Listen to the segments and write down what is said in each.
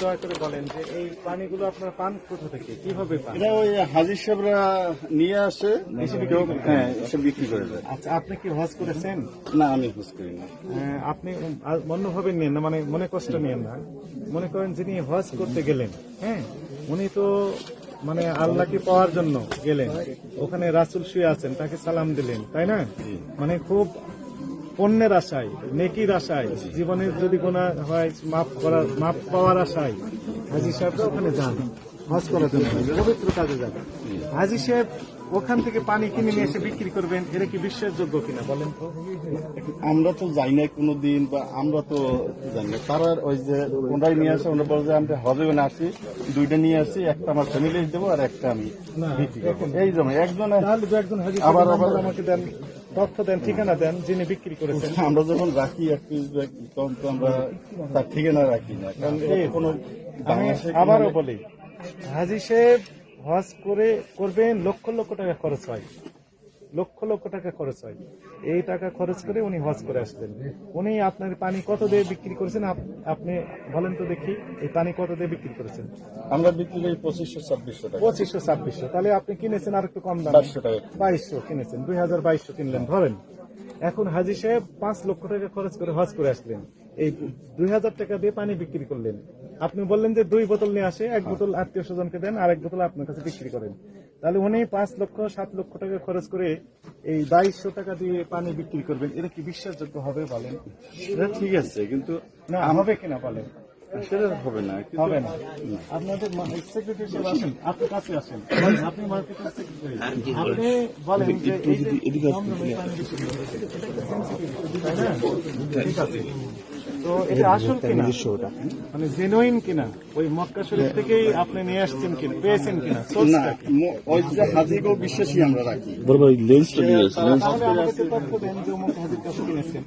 দয়া করে বলেন যে এই পানিগুলো আপনারা পান কোথা থেকে? কীভাবে পান? এটা ওই হাজির সাহেবরা নিয়ে আসে হ্যাঁ এসে বিক্রি করে দেয়। আচ্ছা আপনি কি হজ করেছেন? না আমি হুজ করি না। আপনি অন্যভাবে নিয়েন না মানে মনে কষ্ট নিয়েন না। মনে করেন যিনি হজ করতে গেলেন হ্যাঁ উনি তো মানে আল্লাহকে পাওয়ার জন্য গেলেন। ওখানে রাসুল শুয়ে আছেন তাকে সালাম দিলেন তাই না? মানে খুব পণ্যের আশায় নেকির আশায় জীবনের যদি গোনা হয় মাফ করার মাফ পাওয়ার আশায় হাজি সাহেবরা ওখানে যান হজ করার জন্য পবিত্র কাজে যাবেন হাজি সাহেব ওখান থেকে পানি কিনে নিয়ে এসে বিক্রি করবেন এটা কি বিশ্বাসযোগ্য কিনা বলেন তো? আমরা তো যাই না কোনো দিন বা আমরা তো জানি না তারা ওই যে ওনারাই নিয়ে আসে ওনার বলে যে আমরা হজে ওখানে আসি দুইটা নিয়ে আসি একটা আমার ফ্যামিলি দেবো আর একটা আমি না, বিক্রি করব। এই জন্য একজনে আবার আবার- আমাকে দেন। তথ্য দেন ঠিকানা দেন যিনি বিক্রি করেছেন। আমরা যখন রাখি একটি তখন তো আমরা তার ঠিকানা রাখি না কারণ কোনো আমি আবারও বলি হাজি সাহেব হজ করে করবেন লক্ষ লক্ষ টাকা খরচ হয়। লক্ষ লক্ষ টাকা খরচ হয়। এই টাকা খরচ করে উনি হজ করে আসলেন। উনি আপনার পানি কত দিয়ে বিক্রি করেছেন? আপনি বলেন তো দেখি এই পানি কত দিয়ে বিক্রি করেছেন? আমরা বিক্রি করি পঁচিশশো ছাব্বিশশো টাকা। পঁচিশশো ছাব্বিশশো। তাহলে আপনি কিনেছেন আর একটু কম দাম? বাইশশো টাকা। বাইশশো কিনেছেন দুই হাজার বাইশশো কিনলেন ধরেন। এখন হাজি সাহেব পাঁচ লক্ষ টাকা খরচ করে হজ করে আসলেন। এই দুই হাজার টাকা দিয়ে পানি বিক্রি করলেন। আপনি বললেন যে দুই বোতল নিয়ে আসে এক বোতল আত্মীয় স্বজনকে দেন আর এক বোতল আপনার কাছে বিক্রি করেন। তাহলে উনি পাঁচ লক্ষ সাত লক্ষ টাকা খরচ করে এই বাইশশো টাকা দিয়ে পানি বিক্রি করবেন। এটা কি বিশ্বাসযোগ্য হবে বলেন? সেটা ঠিক আছে কিন্তু না হবে কিনা বলেন? সেটা হবে না হবে না। আপনাদের সেক্রেটারি সাহেব আসেন। আপনার কাছে আসেন। আপনি মার্কেটের সেক্রেটারি আপনি বলেন? যে এই যে তো এটা আসল কিনা? মানে জেনুইন কিনা? ওই মক্কা শরীফ থেকেই আপনি নিয়ে আসছেন কিনা? পেয়েছেন কিনা? ওই যে বিশ্বাসী আমরা রাখি। তাহলে আমাদেরকে তথ্য দেন যে অমুক হাজির কাছে কিনেছেন।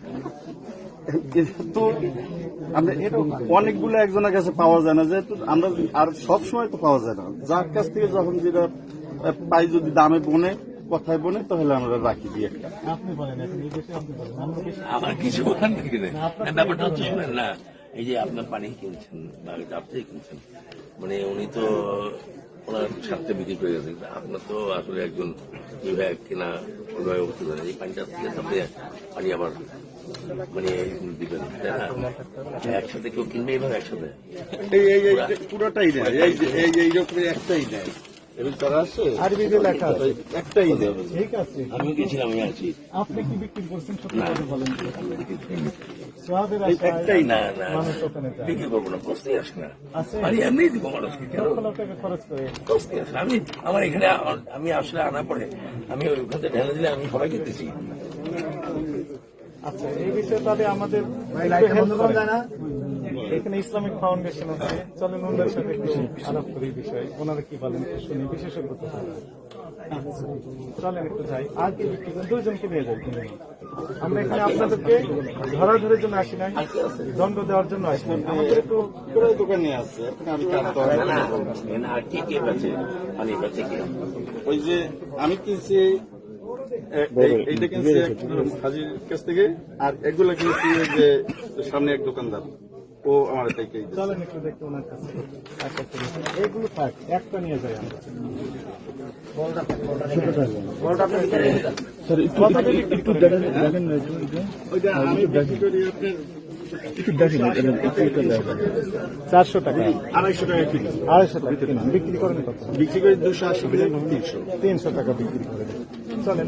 তো আমরা অনেকগুলো একজনের কাছে পাওয়া যায় না যেহেতু আমরা আর সব সময় তো পাওয়া যায় না। যার কাছ থেকে যখন যেটা পাই যদি দামে বনে কথায় বনে তাহলে আমরা রাখি দিয়ে একটা। আমরা কিছু বলার নেই ব্যাপারটা হচ্ছে শুনেন না এই যে আপনার পানি কিনছেন বা ডাব থেকে কিনছেন মানে উনি তো ওনার স্বার্থে বিক্রি করে গেছেন। আপনার তো আসলে একজন বিভাগ কিনা ওইভাবে বলতে পারেন এই পানিটা থেকে আপনি পানি আবার মানে দিবেন তাই না? একসাথে কেউ কিনবে এইভাবে একসাথে? পুরোটাই নেয় এই যে এই এই একটাই নেয় এবং তারা আছে? আরবিতে লেখা আছে। একটাই নেয় ঠিক আছে। আমি গেছিলাম আমি আছি। আপনি কি বিক্রি করছেন? সত্যি কথা বলেন। সোহাবের আশায় একটাই না না। মানুষ ওখানে যায়। বিক্রি করব না প্রশ্নই আসে না। আছে। এমনি দিব মানুষকে কেন? লক্ষ লক্ষ টাকা খরচ করে। প্রশ্নই আসে আমি আমার এখানে আমি আসলে আনা পরে আমি ওইখান থেকে ঢেলে দিলে আমি সবাইকে দিচ্ছি আচ্ছা এই বিষয়ে তাহলে আমাদের এখানে ইসলামিক ফাউন্ডেশন আছে চলেন ওনাদের সাথে একটু আলাপ করি বিষয়ে। ওনারা কি বলেন একটু শুনি বিশেষজ্ঞ তো চলেন একটু যাই। আর কি বিক্রি করেন? দুইজনকে নিয়ে যাই। কিনে আমরা এখানে আপনাদেরকে ধরাধরের জন্য আসি নাই দণ্ড দেওয়ার জন্য আসি নাই। আমাদের একটু পুরো দোকানে আছে এখন আমি কার তো না না আর কে কে কে? ওই যে আমি কিনছি এইটা কিনছি এক হাজির কাছ থেকে আর এগুলো কিনছি যে সামনে এক দোকানদার। ও আমার থেকে চলেন একটু দেখতে ওনার কাছে। আচ্ছা, এইগুলো থাক একটা নিয়ে যাই আমরা। চারশো টাকা। আড়াইশো টাকা কিলো আড়াইশো টাকা বিক্রি করেন কত? বিক্রি করে দুশো আশি করে তিনশো। তিনশো টাকা বিক্রি করে চলেন।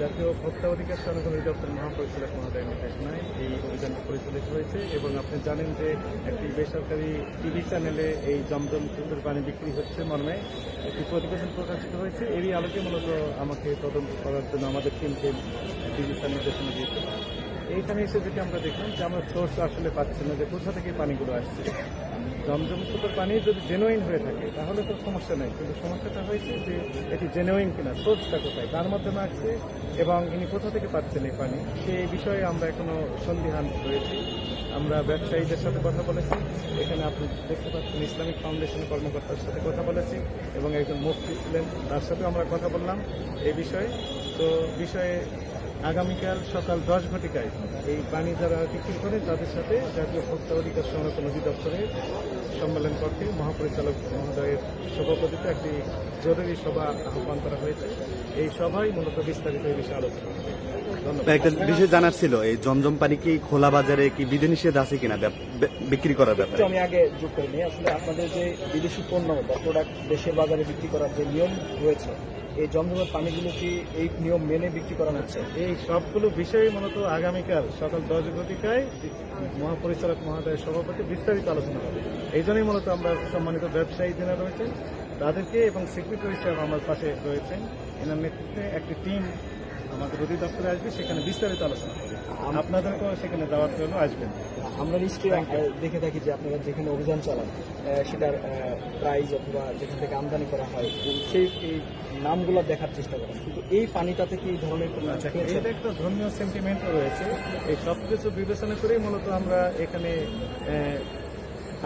জাতীয় ভোক্তা অধিকার সংরক্ষণ অধিদপ্তর মহাপরিচালক মহোদয় নির্দেশনায় এই অভিযানটি পরিচালিত হয়েছে এবং আপনি জানেন যে একটি বেসরকারি টিভি চ্যানেলে এই জমজম সুন্দর পানি বিক্রি হচ্ছে মর্মে একটি প্রতিবেদন প্রকাশিত হয়েছে। এরই আলোকে মূলত আমাকে তদন্ত করার জন্য আমাদের টিমকে ডিজিটাল নির্দেশনা দিয়েছে এইখানে এসে যেটা আমরা দেখলাম যে আমরা সোর্স আসলে পাচ্ছি না, যে কোথা থেকে পানিগুলো আসছে? জমজম সুপার পানি যদি জেনুইন হয়ে থাকে, তাহলে তো সমস্যা নেই। কিন্তু সমস্যাটা হয়েছে যে এটি জেনুইন কিনা সোর্সটা কোথায়, তার মাধ্যমে আসছে এবং ইনি কোথা থেকে পাচ্ছেন এই পানি সেই বিষয়ে আমরা এখনও সন্দিহান রয়েছি। আমরা ব্যবসায়ীদের সাথে কথা বলেছি। এখানে আপনি দেখতে পাচ্ছেন ইসলামিক ফাউন্ডেশন কর্মকর্তার সাথে কথা বলেছি এবং একজন মুফতি ছিলেন, তার সাথে আমরা কথা বললাম এই বিষয়ে। তো বিষয়ে আগামীকাল সকাল দশ ঘটিকায় এই পানি যারা বিক্রি করে তাদের সাথে জাতীয় ভোক্তা অধিকার সংরক্ষণ অধিদপ্তরের সম্মেলন করতে মহাপরিচালক মহোদয়ের সভাপতিতে একটি জরুরি সভা আহ্বান করা হয়েছে। এই সভায় মূলত বিস্তারিত এই বিষয়ে আলোচনা একটা বিষয় জানার ছিল এই জমজম পানি কি খোলা বাজারে কি বিধিনিষেধ আছে কিনা বিক্রি করার ব্যাপারে? আমি আগে যোগ করে নিই। আসলে আপনাদের যে বিদেশি পণ্য বা প্রোডাক্ট দেশের বাজারে বিক্রি করার যে নিয়ম রয়েছে এই জমজমের পানিগুলো কি এই নিয়ম মেনে বিক্রি করা হচ্ছে? এই সবগুলো বিষয়ে মূলত আগামীকাল সকাল দশ ঘটিকায় মহাপরিচালক মহোদয়ের সভাপতি বিস্তারিত আলোচনা হবে। এই জন্যই মূলত আমরা সম্মানিত ব্যবসায়ী যারা রয়েছেন, তাদেরকে এবং সেক্রেটারি সাহেব আমার পাশে রয়েছেন। এনার নেতৃত্বে একটি টিম আমাদের অধিদপ্তরে আসবে সেখানে বিস্তারিত আলোচনা হবে। আপনাদেরকেও সেখানে দাওয়াত জন্য আসবেন আমরা নিশ্চয়ই দেখে থাকি যে আপনারা যেখানে অভিযান চালান সেটার প্রাইজ অথবা যেখান থেকে আমদানি করা হয় সেই নামগুলো দেখার চেষ্টা করেন। কিন্তু এই পানিটাতে কি এই ধরনের কোনো এটা একটা ধর্মীয় সেন্টিমেন্টও রয়েছে। এই সব কিছু বিবেচনা করেই মূলত আমরা এখানে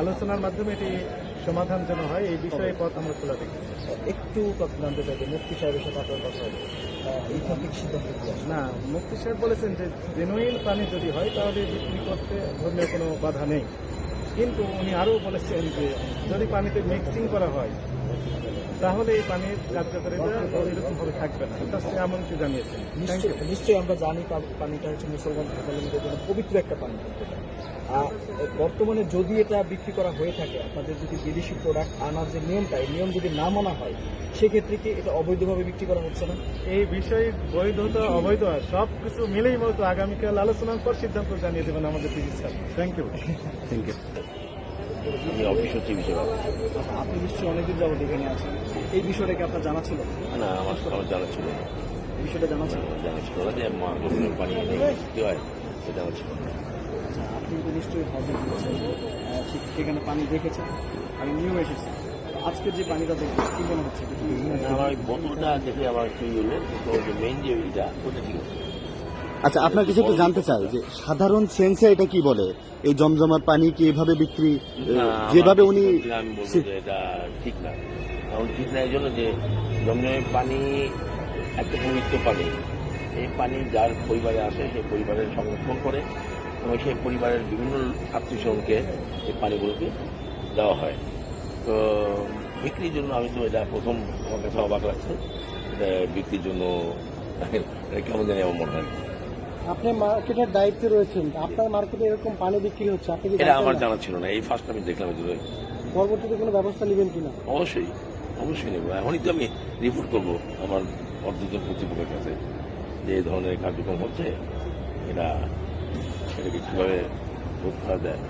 আলোচনার মাধ্যমে এটি সমাধান যেন হয়। এই বিষয়ে পথ আমরা খোলা দেখি একটু কথা জানতে চাই মুক্তি সাহেবের সাথে আপনার কথা হবে। না মুক্তি সাহেব বলেছেন যে জেনুইন পানি যদি হয় তাহলে বিক্রি করতে ধর্মীয় কোনো বাধা নেই। কিন্তু উনি আরও বলেছেন যে যদি পানিতে মিক্সিং করা হয় তাহলে এই পানির কার্যকারিতা এরকম ভাবে থাকবে না। এমনকি জানিয়েছেন। নিশ্চয়ই নিশ্চয়ই আমরা জানি পানিটা হচ্ছে মুসলমান ধর্মাবলম্বীদের জন্য পবিত্র একটা পানি বর্তমানে যদি এটা বিক্রি করা হয়ে থাকে আপনাদের যদি বিদেশি প্রোডাক্ট আনার যে নিয়মটা এই নিয়ম যদি না মানা হয় সেক্ষেত্রে কি এটা অবৈধভাবে বিক্রি করা হচ্ছে না? এই বিষয়ে বৈধতা অবৈধ সব কিছু মিলেই মূলত আগামীকাল আলোচনার পর সিদ্ধান্ত জানিয়ে দেবেন আমাদের PG sir. Thank you thank you আমি অফিস বিষয় আচ্ছা, আপনি নিশ্চয়ই অনেকদিন যাবত এখানে আছেন। এই বিষয়টা কি আপনার জানা ছিল? না আমার আমার জানা ছিল বিষয়টা জানা ছিল? জানা ছিল যে মা গরুর পানি এনে কি হয় সেটা জানা ছিল আচ্ছা, আপনি তো নিশ্চয়ই হজে গিয়েছেন। সেখানে পানি দেখেছেন আমি নিয়েও এসেছি আজকে যে পানিটা দেখবেন কি মনে হচ্ছে? আমার বোতলটা দেখে আমার কি হলো কিন্তু মেইন যে ওইটা ওটা ঠিক আছে। আচ্ছা আপনার কিছু একটু জানতে চাই যে সাধারণ সেন্সে এটা কি বলে? এই জমজমার পানি কি এভাবে বিক্রি যেভাবে উনি আমি বলব যে এটা ঠিক না। কারণ ঠিক না এই জন্য যে জমজমের পানি একটা পবিত্র পানি। এই পানি যার পরিবারে আসে সেই পরিবারের সংরক্ষণ করে এবং সেই পরিবারের বিভিন্ন আত্মীয় স্বজনকে এই পানিগুলোকে দেওয়া হয়। তো বিক্রির জন্য আমি তো এটা প্রথম আমার কাছে অবাক লাগছে। বিক্রির জন্য কেমন জানি আমার মনে হয় আপনি মার্কেটের দায়িত্বে রয়েছেন আপনার মার্কেটে এরকম পানি বিক্রি হচ্ছে আপনি এটা আমার? জানা ছিল না এই ফার্স্ট আমি দেখলাম এটা পরবর্তীতে কোনো ব্যবস্থা নেবেন কিনা? অবশ্যই অবশ্যই নেব। এখনই তো আমি রিপোর্ট করব আমার অর্ধজন কর্তৃপক্ষের কাছে যে এই ধরনের কার্যক্রম হচ্ছে এটা এটাকে কীভাবে রোধ করা যায়